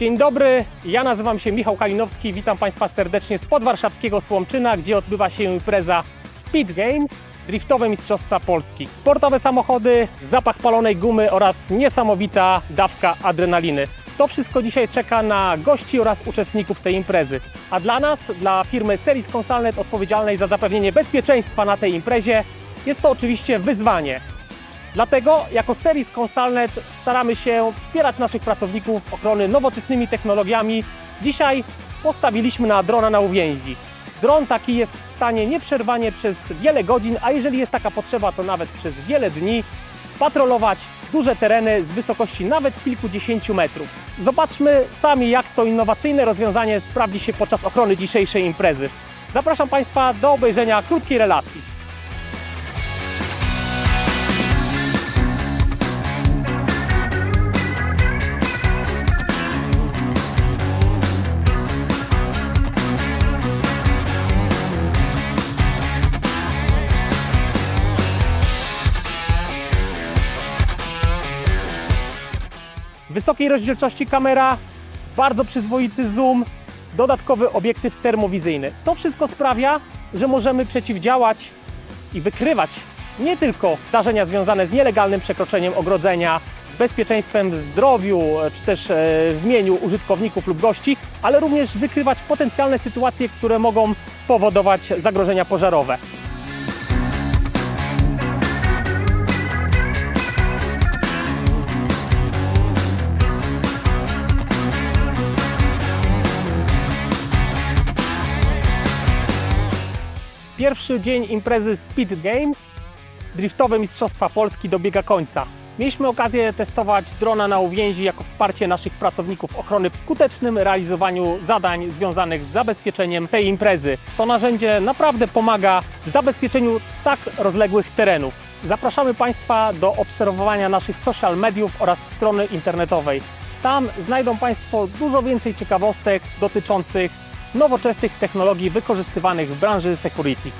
Dzień dobry, ja nazywam się Michał Kalinowski, witam Państwa serdecznie z podwarszawskiego Słomczyna, gdzie odbywa się impreza Speed Games, driftowe Mistrzostwa Polski. Sportowe samochody, zapach palonej gumy oraz niesamowita dawka adrenaliny. To wszystko dzisiaj czeka na gości oraz uczestników tej imprezy. A dla nas, dla firmy Series Consulnet odpowiedzialnej za zapewnienie bezpieczeństwa na tej imprezie, jest to oczywiście wyzwanie. Dlatego jako Series Consulnet staramy się wspierać naszych pracowników ochrony nowoczesnymi technologiami. Dzisiaj postawiliśmy na drona na uwięzi. Dron taki jest w stanie nieprzerwanie przez wiele godzin, a jeżeli jest taka potrzeba, to nawet przez wiele dni patrolować duże tereny z wysokości nawet kilkudziesięciu metrów. Zobaczmy sami, jak to innowacyjne rozwiązanie sprawdzi się podczas ochrony dzisiejszej imprezy. Zapraszam Państwa do obejrzenia krótkiej relacji. Wysokiej rozdzielczości kamera, bardzo przyzwoity zoom, dodatkowy obiektyw termowizyjny. To wszystko sprawia, że możemy przeciwdziałać i wykrywać nie tylko zdarzenia związane z nielegalnym przekroczeniem ogrodzenia, z bezpieczeństwem w zdrowiu, czy też e, w mieniu użytkowników lub gości, ale również wykrywać potencjalne sytuacje, które mogą powodować zagrożenia pożarowe. Pierwszy dzień imprezy Speed Games, driftowe Mistrzostwa Polski dobiega końca. Mieliśmy okazję testować drona na uwięzi jako wsparcie naszych pracowników ochrony w skutecznym realizowaniu zadań związanych z zabezpieczeniem tej imprezy. To narzędzie naprawdę pomaga w zabezpieczeniu tak rozległych terenów. Zapraszamy Państwa do obserwowania naszych social mediów oraz strony internetowej. Tam znajdą Państwo dużo więcej ciekawostek dotyczących nowoczesnych technologii wykorzystywanych w branży security.